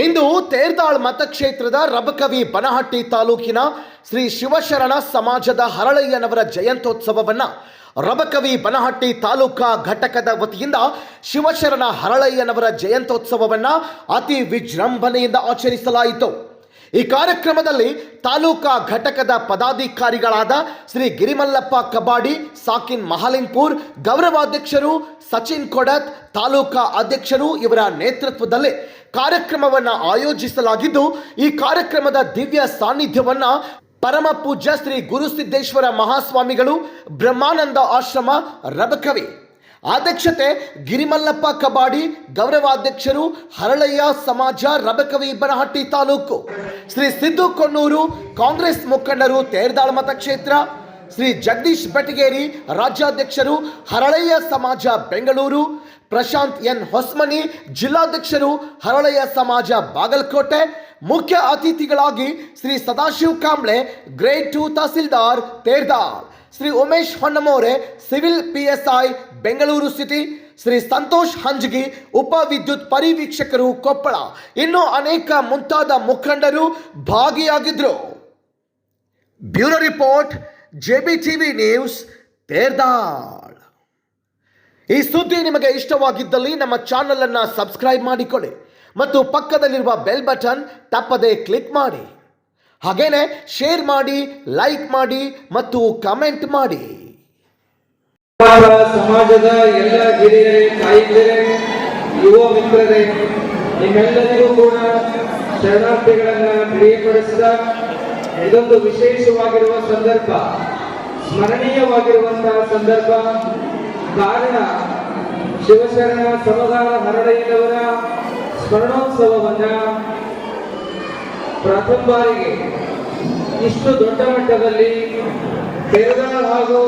ಇಂದು ತೇರ್ದಾಳ್ ಮತಕ್ಷೇತ್ರದ ರಬಕವಿ ಬನಹಟ್ಟಿ ತಾಲೂಕಿನ ಶ್ರೀ ಶಿವಶರಣ ಸಮಾಜದ ಹರಳಯ್ಯನವರ ಜಯಂತ್ಯೋತ್ಸವವನ್ನು ರಬಕವಿ ಬನಹಟ್ಟಿ ತಾಲೂಕಾ ಘಟಕದ ವತಿಯಿಂದ ಶಿವಶರಣ ಹರಳಯ್ಯನವರ ಜಯಂತ್ಯೋತ್ಸವವನ್ನು ಅತಿ ವಿಜೃಂಭಣೆಯಿಂದ ಆಚರಿಸಲಾಯಿತು. ಈ ಕಾರ್ಯಕ್ರಮದಲ್ಲಿ ತಾಲೂಕಾ ಘಟಕದ ಪದಾಧಿಕಾರಿಗಳಾದ ಶ್ರೀ ಗಿರಿಮಲ್ಲಪ್ಪ ಕಬಾಡಿ, ಸಾಕಿನ್ ಮಹಾಲಿಂಗ್ಪುರ್ ಗೌರವಾಧ್ಯಕ್ಷರು ಸಚಿನ್ ಕೊಡತ್, ತಾಲೂಕಾ ಅಧ್ಯಕ್ಷರು ಇವರ ನೇತೃತ್ವದಲ್ಲಿ ಕಾರ್ಯಕ್ರಮವನ್ನು ಆಯೋಜಿಸಲಾಗಿದ್ದು, ಈ ಕಾರ್ಯಕ್ರಮದ ದಿವ್ಯ ಸಾನ್ನಿಧ್ಯವನ್ನು ಪರಮ ಪೂಜ್ಯ ಶ್ರೀ ಗುರುಸಿದ್ದೇಶ್ವರ ಮಹಾಸ್ವಾಮಿಗಳು ಬ್ರಹ್ಮಾನಂದ ಆಶ್ರಮ ರಬಕವಿ ಅಧ್ಯಕ್ಷತೆ ಗಿರಿಮಲ್ಲಪ್ಪ ಕಬಾಡಿ, ಗೌರವಾಧ್ಯಕ್ಷರು ಹರಳಯ್ಯ ಸಮಾಜ, ರಬಕವಿ ಬನಹಟ್ಟಿ ತಾಲೂಕು. ಶ್ರೀ ಸಿದ್ದು ಕೊಣ್ಣೂರು, ಕಾಂಗ್ರೆಸ್ ಮುಖಂಡರು ತೇರ್ದಾಳ್ ಮತಕ್ಷೇತ್ರ. ಶ್ರೀ ಜಗದೀಶ್ ಬೆಟಗೇರಿ, ರಾಜ್ಯಾಧ್ಯಕ್ಷರು ಹರಳಯ್ಯ ಸಮಾಜ, ಬೆಂಗಳೂರು. ಪ್ರಶಾಂತ್ ಎನ್ ಹೊಸ್ಮನಿ, ಜಿಲ್ಲಾಧ್ಯಕ್ಷರು ಹರಳಯ್ಯ ಸಮಾಜ, ಬಾಗಲಕೋಟೆ. ಮುಖ್ಯ ಅತಿಥಿಗಳಾಗಿ Shri Sadashiv Kamble grade two tahsildar Terdal. Shri Umesh Honnamore, civil PSI, Bengaluru city, Shri Santosh Hanjagi, ಉಪ ವಿದ್ಯುತ್ ಪರಿವೀಕ್ಷಕರು ಕೊಪ್ಪಳ. ಇನ್ನು ಅನೇಕ ಮುಂತಾದ ಮುಖಂಡರು ಭಾಗಿಯಾಗಿದ್ರು. Bureau report, J B TV news Terdal ಈ ಸುದ್ದಿ ನಿಮಗೆ ಇಷ್ಟವಾಗಿದ್ದಲ್ಲಿ ನಮ್ಮ ಚಾನಲನ್ನು ಸಬ್ಸ್ಕ್ರೈಬ್ ಮಾಡಿಕೊಳ್ಳಿ ಮತ್ತು ಪಕ್ಕದಲ್ಲಿರುವ ಬೆಲ್ ಬಟನ್ ತಪ್ಪದೆ ಕ್ಲಿಕ್ ಮಾಡಿ. ಹಾಗೇನೆ ಶೇರ್ ಮಾಡಿ ಲೈಕ್ ಮಾಡಿ ಮತ್ತು ಕಮೆಂಟ್ ಮಾಡಿ. ಸಮಾಜ ಸಮಾಜದ ಎಲ್ಲ ಗಿರಿಯರೇ ತಾಯಿಗಳೇ, ಯುವ ಮಿತ್ರರೇ, ನಿಮ್ಮೆಲ್ಲರಿಗೂ ಕೂಡ ಶರಣಾರ್ಥಿಗಳನ್ನ ಪ್ರಿಯಪಡಿಸಿದ ಇದೊಂದು ವಿಶೇಷವಾಗಿರುವ ಸಂದರ್ಭ ಸ್ಮರಣೀಯವಾಗಿರುವಂತಹ ಸಂದರ್ಭ. ಕಾರಣ, ಶಿವಶರಣ ಸಮಗಾರ ಹರಡಯ್ಯನವರ ಸ್ಮರಣೋತ್ಸವವನ್ನ ಪ್ರಥಮ ಬಾರಿಗೆ ಇಷ್ಟು ದೊಡ್ಡ ಮಟ್ಟದಲ್ಲಿ ಪೇರದಾಳ್ ಹಾಗೂ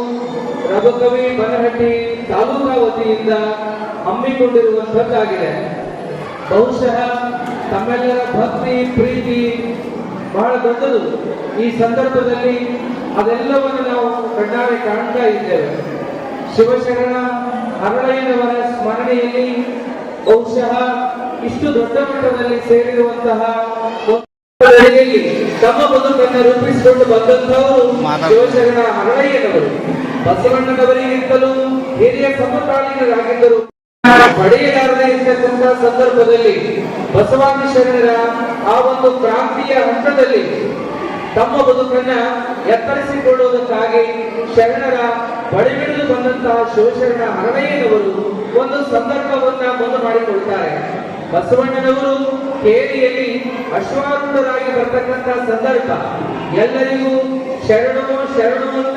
ರಘುಕವಿ ಬನಹಟ್ಟಿ ತಾಲೂಕಾ ವತಿಯಿಂದ ಹಮ್ಮಿಕೊಂಡಿರುವಂತದ್ದಾಗಿದೆ ಬಹುಶಃ ತಮ್ಮೆಲ್ಲರ ಭಕ್ತಿ, ಪ್ರೀತಿ ಬಹಳ ದೊಡ್ಡದು. ಈ ಸಂದರ್ಭದಲ್ಲಿ ಅದೆಲ್ಲವನ್ನು ನಾವು ಕಣ್ಣಾರೆ ಕಾಣ್ತಾ ಇದ್ದೇವೆ. ಶಿವಶರಣ ಅರಳಯ್ಯನವರ ಸ್ಮರಣೆಯಲ್ಲಿ ಬಹುಶಃ ಇಷ್ಟು ದೊಡ್ಡ ಮಟ್ಟದಲ್ಲಿ ಸೇರಿರುವಂತಹ ತಮ್ಮ ಬದುಕನ್ನು ರೂಪಿಸಿಕೊಂಡು ಬಂದಂತವರು ಶಿವಶರಣ ಹರಳಯ್ಯನವರು ಬಸವಣ್ಣನವರಿಗಿಂತಲೂ ಹಿರಿಯ ಸಮಕಾಲೀನರಾಗಿದ್ದರು. ಪಡೆಯಲಾರದೆ ಇರತಕ್ಕಂತಹ ಸಂದರ್ಭದಲ್ಲಿ ಬಸವಾದಿ ಶರಣರ ಆ ಒಂದು ಕ್ರಾಂತಿಯ ಹಂತದಲ್ಲಿ ತಮ್ಮ ಬದುಕನ್ನ ಎತ್ತರಿಸಿಕೊಳ್ಳುವುದಕ್ಕಾಗಿ ಶರಣರ ಬಡಿಬಿಡಿದು ಬಂದಂತಹ ಶಿವಶರಣ ಹರಳಯ್ಯನವರು ಒಂದು ಸಂದರ್ಭವನ್ನ ಬಂದು ಮಾಡಿಕೊಳ್ತಾರೆ ಬಸವಣ್ಣನವರು ಕೇರಿಯಲ್ಲಿ ಅಶ್ವಾರೂಢರಾಗಿ ಬರ್ತಕ್ಕಂಥ ಸಂದರ್ಭ. ಎಲ್ಲರಿಗೂ ಶರಣು ಶರಣು ಅಂತ